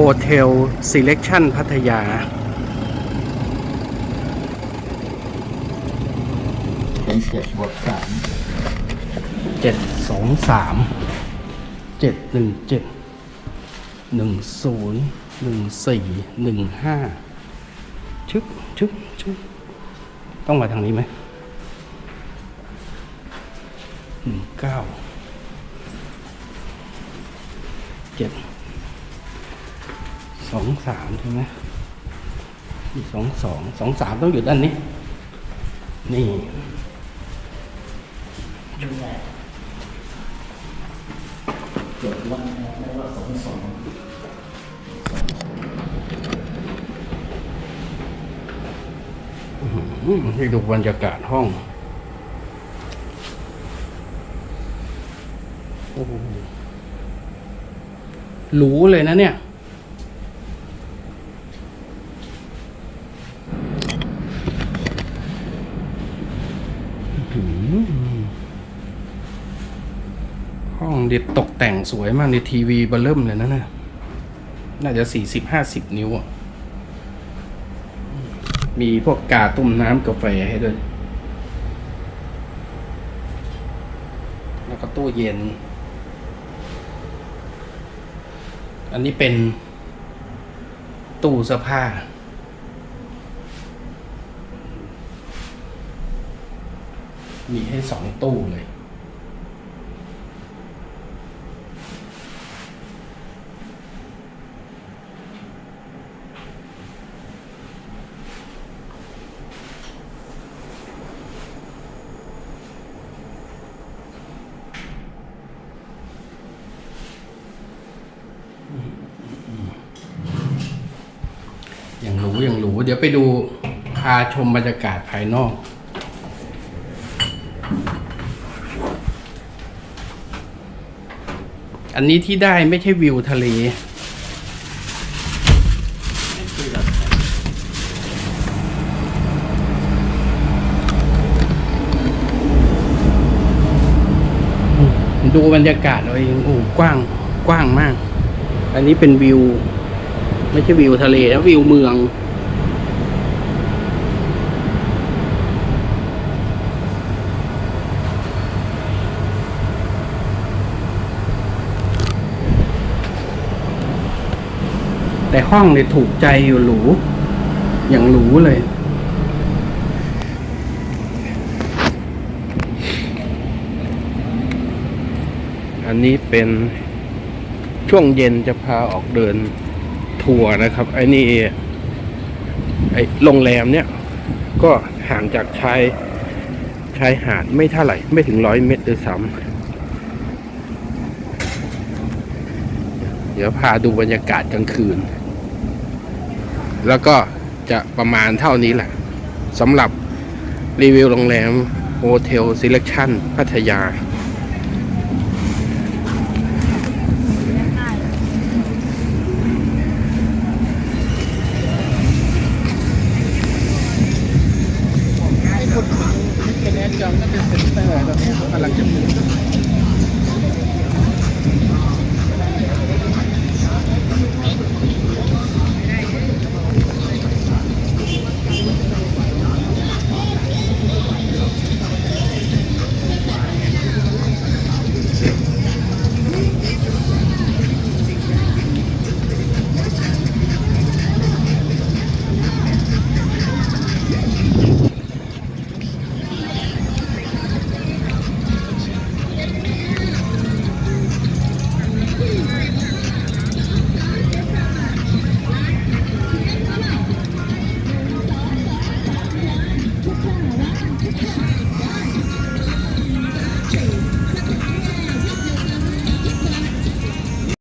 โฮเทล Selection พัทยา เป็นเจ็ดบวกสามเจ็ดสองสามเจ็ดหนึ่งเจ็ดหนึ่งศูนย์หนึ่งสี่หนึ่งห้าชึบชึบชึบต้องมาทางนี้ไหมหนึ่งเก้าเจ็ด สองสามใช่ไหมนี่สองสองสองสามต้องอยู่ด้านนี้ นี่เจ็ดวันแล้วก็สองสองอืมให้ดูบรรยากาศห้อง โอ้โหหรูเลยนะเนี่ย อื้อหือห้องเด็ดตกแต่งสวยมากในทีวีบลเริ่มเลยนะเนี่ยน่าจะสี่สิบห้าสิบนิ้วอะ มีพวกกาต้มน้ำกาแฟให้ด้วย แล้วก็ตู้เย็น อันนี้เป็นตู้เสื้อผ้า มีให้สองตู้เลย อย่างหรูอย่างหรู เดี๋ยวไปดูพาชมบรรยากาศภายนอกอันนี้ที่ได้ไม่ใช่วิวทะเล ดูบรรยากาศเอาเองโอ้โหกว้างกว้างมาก อันนี้เป็นวิว ไม่ใช่วิวทะเลนะวิวเมือง แต่ห้องเนี่ยถูกใจอยู่หรู อย่างหรูเลยอันนี้เป็นช่วงเย็นจะพาออกเดิน ทัวร์นะครับ ไอ้นี่ไอ้โรงแรมเนี่ย ก็ห่างจากชายชายหาดไม่เท่าไหร่ ไม่ถึงร้อยเมตรด้วยซ้ำเดี๋ยวพาดูบรรยากาศกลางคืน แล้วก็จะประมาณเท่านี้แหละสำหรับรีวิวโรงแรมโฮเทล Selection พัทยา الكلام ده كان في السنة